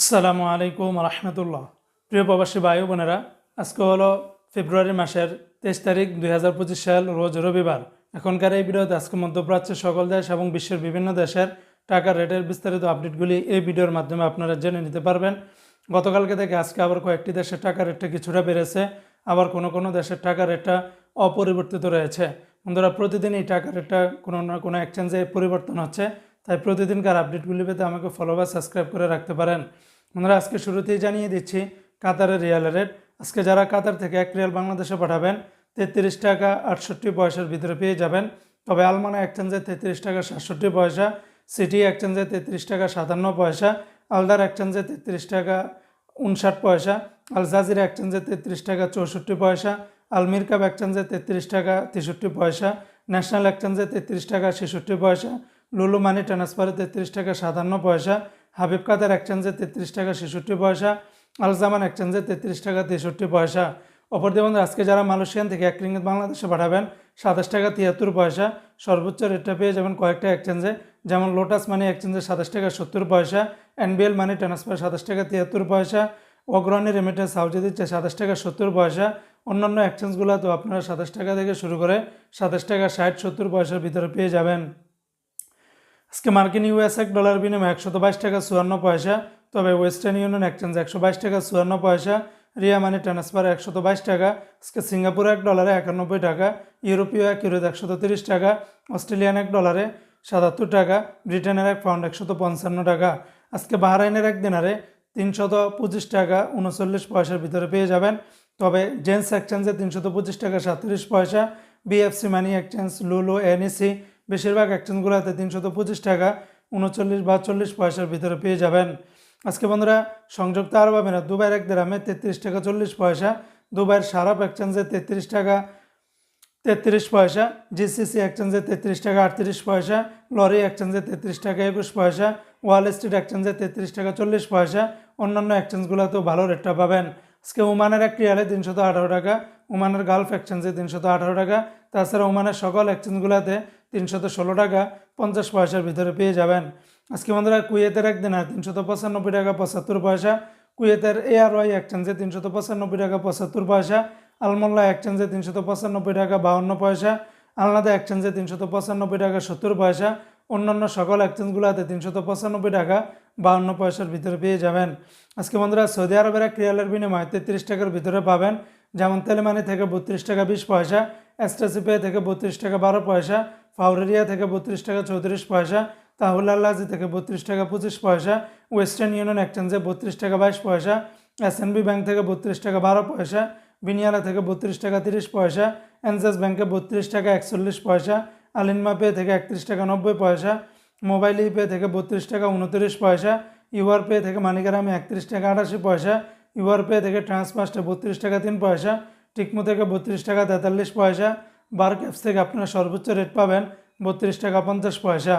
আসসালামু আলাইকুম রহমতুল্লাহ প্রিয় প্রবাসী ভাই বোনেরা, আজকে হলো ফেব্রুয়ারি মাসের তেইশ তারিখ দুই হাজার পঁচিশ সাল, রোজ রবিবার। এখনকার এই ভিডিওতে আজকে মধ্যপ্রাচ্যের সকল দেশ এবং বিশ্বের বিভিন্ন দেশের টাকার রেটের বিস্তারিত আপডেটগুলি এই ভিডিওর মাধ্যমে আপনারা জেনে নিতে পারবেন। গতকালকে থেকে আজকে আবার কয়েকটি দেশের টাকার রেটটা কিছুটা বেড়েছে, আবার কোনো কোনো দেশের টাকার রেটটা অপরিবর্তিত রয়েছে। বন্ধুরা, প্রতিদিন এই টাকার রেটটা কোনো না কোনো এক্সচেঞ্জে পরিবর্তন হচ্ছে। তাই প্রতিদিনকার আপডেটগুলি পেতে আমাকে ফলো বা সাবস্ক্রাইব করে রাখতে পারেন। আমরা আজকে শুরুতেই জানিয়ে দিচ্ছি কাতারের রিয়ালের রেট আজকে যারা কাতার থেকে এক রিয়াল বাংলাদেশে পাঠাবেন, তেত্রিশ টাকা আটষট্টি পয়সার ভিতরে পেয়ে যাবেন। তবে আলমানা এক্সচেঞ্জে তেত্রিশ টাকা সাতষট্টি পয়সা সিটি এক্সচেঞ্জে তেত্রিশ টাকা সাতান্ন পয়সা আলদার এক্সচেঞ্জে তেত্রিশ টাকা উনষাট পয়সা আল জাজিরা এক্সচেঞ্জে তেত্রিশ টাকা চৌষট্টি পয়সা আলমির কাপ এক্সচেঞ্জে তেত্রিশ টাকা তেষট্টি পয়সা ন্যাশনাল এক্সচেঞ্জে তেত্রিশ টাকা ছেষট্টি পয়সা লুলু মানি ট্রান্সফারে তেত্রিশ টাকা সাতান্ন পয়সা, হাবিব কাদের এক্সচেঞ্জে তেত্রিশ টাকা ছেষট্টি পয়সা, আলজামান এক্সচেঞ্জে তেত্রিশ টাকা তেষট্টি পয়সা। অপরদি বন্ধু আজকে যারা মালয়েশিয়ান থেকে এক রিঙ্গিত বাংলাদেশে পাঠাবেন, সাতাশ টাকা তিয়াত্তর পয়সা, সর্বোচ্চ রেটটা পেয়ে যাবেন কয়েকটা এক্সচেঞ্জে, যেমন লোটাস মানি এক্সচেঞ্জে সাতাশ টাকা সত্তর পয়সা, এনবিএল মানি ট্রান্সফার সাতাশ টাকা তিয়াত্তর পয়সা, অগ্রণী রেমিটেন্স হাউজে দিচ্ছে সাতাশ টাকা সত্তর পয়সা, অন্যান্য এক্সচেঞ্জগুলো তো আপনারা সাতাশ টাকা থেকে শুরু করে সাতাশ টাকা ষাট সত্তর পয়সার ভিতরে পেয়ে যাবেন। আজকে মার্কিন ইউএস এক ডলার বিনিময় একশত বাইশ টাকা চুয়ান্ন পয়সা, তবে ওয়েস্টার্ন ইউনিয়ন এক্সচেঞ্জ একশো বাইশ টাকা চুয়ান্ন পয়সা, রিয়া মানি ট্রান্সফার একশত বাইশ টাকা, আজকে সিঙ্গাপুর এক ডলারে একানব্বই টাকা, ইউরোপীয় এক ইউরোতে একশত তিরিশ টাকা, অস্ট্রেলিয়ান এক ডলারে সাতাত্তর টাকা, ব্রিটেনের এক পাউন্ড একশত পঞ্চান্ন টাকা। আজকে বাহরাইনের এক দিনারে তিনশত পঁচিশ টাকা উনচল্লিশ পয়সার ভিতরে পেয়ে যাবেন, তবে জেন্টস এক্সচেঞ্জে তিনশত পঁচিশ টাকা সাতত্রিশ পয়সা, BFC money exchange Lulu NEC বেশিরভাগ এক্সচেঞ্জগুলোতে তিনশত পঁচিশ টাকা, উনচল্লিশ বা চল্লিশ পয়সার ভিতরে পেয়ে যাবেন। আজকে বন্ধুরা, সংযুক্ত আরব আমিরাত দুবাইয়ের এক দেরামে তেত্রিশ টাকা চল্লিশ পয়সা, দুবাইয়ের সারাপ এক্সচেঞ্জে তেত্রিশ টাকা তেত্রিশ পয়সা জিসিসি এক্সচেঞ্জে তেত্রিশ টাকা আটত্রিশ পয়সা, লরি এক্সচেঞ্জে তেত্রিশ টাকা একুশ পয়সা ওয়াল স্ট্রিট এক্সচেঞ্জে তেত্রিশ টাকা চল্লিশ পয়সা, অন্যান্য এক্সচেঞ্জগুলোতেও ভালো রেটটা পাবেন। আজকে ওমানের এক রিয়ালে তিনশত আঠারো টাকা, ওমানের গালফ এক্সচেঞ্জে তিনশত আঠারো টাকা, তাছাড়া ওমানের সকল এক্সচেঞ্জগুলোতে তিনশত ষোলো টাকা পঞ্চাশ পয়সার ভিতরে পেয়ে যাবেন। আজকে বন্ধুরা, কুয়েতের একদিন আর তিনশত পঁচানব্বই টাকা পঁচাত্তর পয়সা, কুয়েতের এআর ওয়াই এক্সচেঞ্জে তিনশত পঁচানব্বই টাকা পঁচাত্তর পয়সা, আলমোল্লা এক্সচেঞ্জে তিনশত পঁচানব্বই টাকা বাউন্ন পয়সা, আলনাদা এক্সচেঞ্জে তিনশত পঁচানব্বই টাকা সত্তর পয়সা অন্যান্য সকল এক্সচেঞ্জগুলোতে তিনশত পঁচানব্বই টাকা বাউন্ন পয়সার ভিতরে পেয়ে যাবেন। আজকে বন্ধুরা সৌদি আরবের এক রিয়ালের বিনিময়ে তেত্রিশ টাকার ভিতরে পাবেন। যেমন তেলেমানি থেকে বত্রিশ টাকা বিশ পয়সা এস্টাসিপে থেকে বত্রিশ টাকা বারো পয়সা, ফাউরেরিয়া থেকে বত্রিশ টাকা চৌত্রিশ পয়সা, তাহুল আল্লাজি থেকে বত্রিশ টাকা পঁচিশ পয়সা, ওয়েস্টার্ন ইউনিয়ন এক্সচেঞ্জে বত্রিশ টাকা বাইশ পয়সা এসএনবি ব্যাংক থেকে বত্রিশ টাকা বারো পয়সা, বিনিয়ালা থেকে বত্রিশ টাকা তিরিশ পয়সা এনসেস ব্যাংকে বত্রিশ টাকা একচল্লিশ পয়সা আলিনমা পে থেকে একত্রিশ টাকা নব্বই পয়সা, মোবাইল পে থেকে বত্রিশ টাকা উনত্রিশ পয়সা, ইউআর পে থেকে মানিকারামে একত্রিশ টাকা আটাশি পয়সা, ইউআর পে থেকে ট্রান্সফার্স্টে বত্রিশ টাকা তিন পয়সা, টিকমো থেকে বত্রিশ টাকা তেতাল্লিশ পয়সা বার ক্যাপস থেকে আপনারা সর্বোচ্চ রেট পাবেন বত্রিশ টাকা পঞ্চাশ পয়সা।